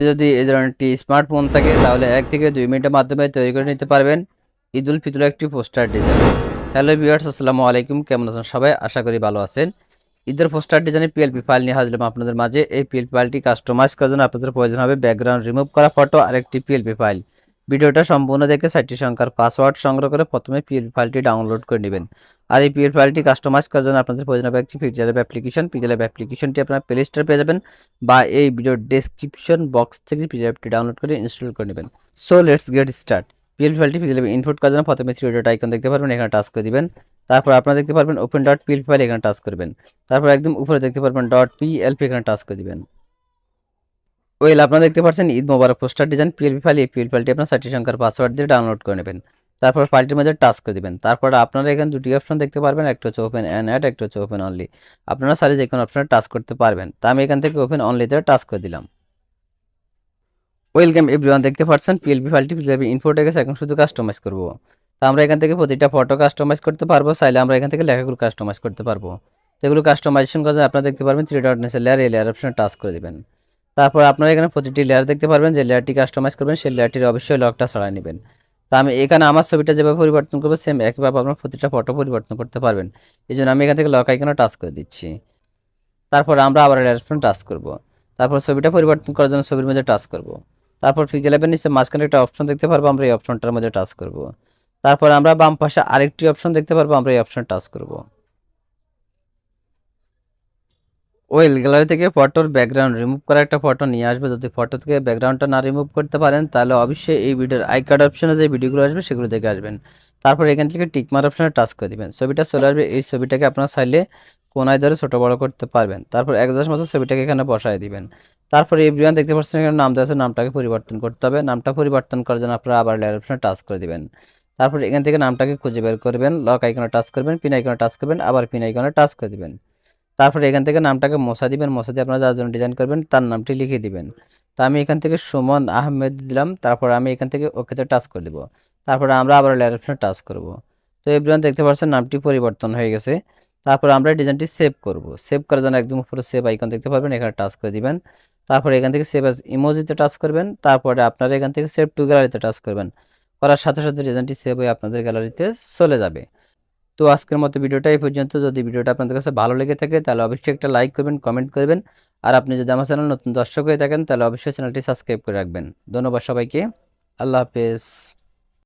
যদি এই ধরনের একটি স্মার্টফোন থাকে, তাহলে এক থেকে দুই মিনিটের মাধ্যমে তৈরি করে নিতে পারবেন। ঈদ উল ফিতরের একটি পোস্টার ডিজাইন হ্যালো ভিউয়ার্স আসসালামু আলাইকুম। কেমন আছেন সবাই? আশা করি ভালো আছেন। ঈদের পোস্টার ডিজাইনে পিএলপি ফাইল নিয়ে হাজলাম আপনাদের মাঝে। এই পিএলপি ফাইলটি কাস্টমাইজ করার জন্য আপনাদের প্রয়োজন হবে ব্যাকগ্রাউন্ড রিমুভ করা ফটো আর একটি পিএলপি ফাইল ভিডিওটা সম্পূর্ণ দেখে সাইটটি সংখ্যার পাসওয়ার্ড সংগ্রহ করে প্রথমে পিএলপি ফাইলটি ডাউনলোড করে নেবেন। আর এই পিএলপি ফাইলটি কাস্টমাইজ করার জন্য আপনাদের প্রয়োজন হবে একটি পিকচার অ্যাপ্লিকেশন পিকচার অ্যাপ্লিকেশনটি আপনার প্লে স্টোর পেয়ে যাবেন বা এই ভিডিওর ডেসক্রিপশন বক্স থেকে পিডিএফটি ডাউনলোড করে ইনস্টল করে নেবেন। So let's get start PLP ফাইলটি পিডিএফ ইনপুট করার জন্য প্রথমে থ্রি ডট আইকন দেখতে পারবেন, এখানে টাচ করে দিবেন। তারপর আপনারা দেখতে পারবেন ওপেন ডট পিএলপি ফাইল এখানে টাচ করবেন। তারপর একদম উপরে দেখতে পারবেন ডট পিএলপি এখানে টাচ করে দিবেন। ওয়েল আপনারা দেখতে পাচ্ছেন, ঈদ মোবারক পোস্টার ডিজাইন পিএলপি ফাইল এই পিএলপি ফাইলটি আপনার সাইটটি সংখ্যার পাসওয়ার্ড দিয়ে ডাউনলোড করে নেবেন। তারপর ফাইলটির মধ্যে টাচ করে দেবেন। তারপর আপনারা এখানে দুটি অপশন দেখতে পারবেন, একটা হচ্ছে ওপেন অ্যান্ড অ্যাড একটা হচ্ছে ওপেন অনলি আপনারা সাইলে যে কোনো অপশনে টাচ করতে পারবেন। তা আমি এখান থেকে ওপেন অনলিতে টাচ করে দিলাম। ওয়েলকাম এভরিওয়ান দেখতে পাচ্ছেন পিএলপি ফাইলটি পিএলপি ইনফোটে গেছে, এখন শুধু কাস্টমাইজ করব। তো আমরা এখান থেকে প্রতিটা ফটো কাস্টমাইজ করতে পারব, চাইলে আমরা এখান থেকে লেখাগুলো কাস্টমাইজ করতে পারব। তো এগুলো কাস্টমাইজেশন জন্য আপনারা দেখতে পারবেন থ্রি ডট নিচে লেয়ার এই লেয়ার অপশনে টাচ করে দিবেন। তারপর আপনারা এখানে প্রতিটি লেয়ার দেখতে পারবেন, যে লেয়ারটি কাস্টমাইজ করবেন, সেই লেয়ারটির অবশ্যই লকটা ছড়াই নেবেন। তো আমি এখানে আমার ছবিটা যেভাবে পরিবর্তন করব সেম একইভাবে আপনার প্রতিটা ফটো পরিবর্তন করতে পারবেন। এই জন্য আমি এখান থেকে লক আইকনে টাচ করে দিচ্ছি। তারপর আমরা আবার অপশনে টাচ করব। তারপর ছবিটা পরিবর্তন করার জন্য ছবির মধ্যে টাচ করব। তারপর পিক্সেল অ্যাপের নিচে মাঝখানে একটা অপশন দেখতে পারব, আমরা এই অপশনটার মধ্যে টাচ করব। তারপর আমরা বাম পাশে আরেকটি অপশন দেখতে পারব, আমরা এই অপশনে টাচ করব। ওয়েল গ্যালারি থেকে ফটোর ব্যাকগ্রাউন্ড রিমুভ করা একটা ফটো নিয়ে আসবে। যদি ফটো থেকে ব্যাকগ্রাউন্ডটা না রিমুভ করতে পারেন, তাহলে অবশ্যই এই ভিডিওর আই কার্ড অপশনে যে ভিডিওগুলো আসবে, সেগুলো দেখে আসবেন। তারপর এখান থেকে টিকমার অপশনে টাচ করে দিবেন। ছবিটা চলে আসবে, এই ছবিটাকে আপনার চাইলে কোনায় ধরে ছোটো বড়ো করতে পারবেন। তারপর এক দশ মতো ছবিটাকে এখানে বসায় দিবেন। তারপর এভরিওয়ান দেখতে পাচ্ছেন এখানে নাম দেওয়া নামটাকে পরিবর্তন করতে হবে। নামটা পরিবর্তন করার জন্য আপনারা আবার লেয়ার অপশনে টাচ করে দিবেন। তারপর এখান থেকে নামটাকে খুঁজে বের করবেন লক আইকনে টাচ করবেন পিন আইকনে টাচ করবেন, আবার পিন আইকনে টাচ করে দিবেন। তারপর এখান থেকে নামটাকে মশা দিবেন, মশা দিয়ে আপনারা যার জন্য ডিজাইন করবেন তার নামটি লিখে দিবেন। তো আমি এখান থেকে সুমন আহমেদ দিলাম, তারপর আমি এখান থেকে ওকেতে টাচ করে দেবো। তারপর আমরা আবার লেয়ার অপশনে টাচ করব। তো এভরিওয়ান দেখতে পাচ্ছেন নামটি পরিবর্তন হয়ে গেছে। তারপর আমরা ডিজাইনটি সেভ করব। সেভ করার জন্য একদম উপরে সেভ আইকন দেখতে পারবেন এখানে টাচ করে দিবেন। তারপর এখান থেকে সেভ অ্যাজ ইমোজিতে টাচ করবেন। তারপরে আপনারা এখান থেকে সেভ টু গ্যালারিতে টাচ করবেন। করার সাথে সাথে ডিজাইনটি সেভ হয়ে আপনাদের গ্যালারিতে চলে যাবে। তো আজকের মতো ভিডিওটা এই পর্যন্ত। যদি ভিডিওটা আপনাদের কাছে ভালো লেগে থাকে, তাহলে অবশ্যই একটা লাইক করবেন, কমেন্ট করবেন। আর আপনি যদি আমার চ্যানেল নতুন দর্শক হয়ে থাকেন, তাহলে অবশ্যই চ্যানেলটি সাবস্ক্রাইব করে রাখবেন। ধন্যবাদ সবাইকে। আল্লাহ হাফেজ।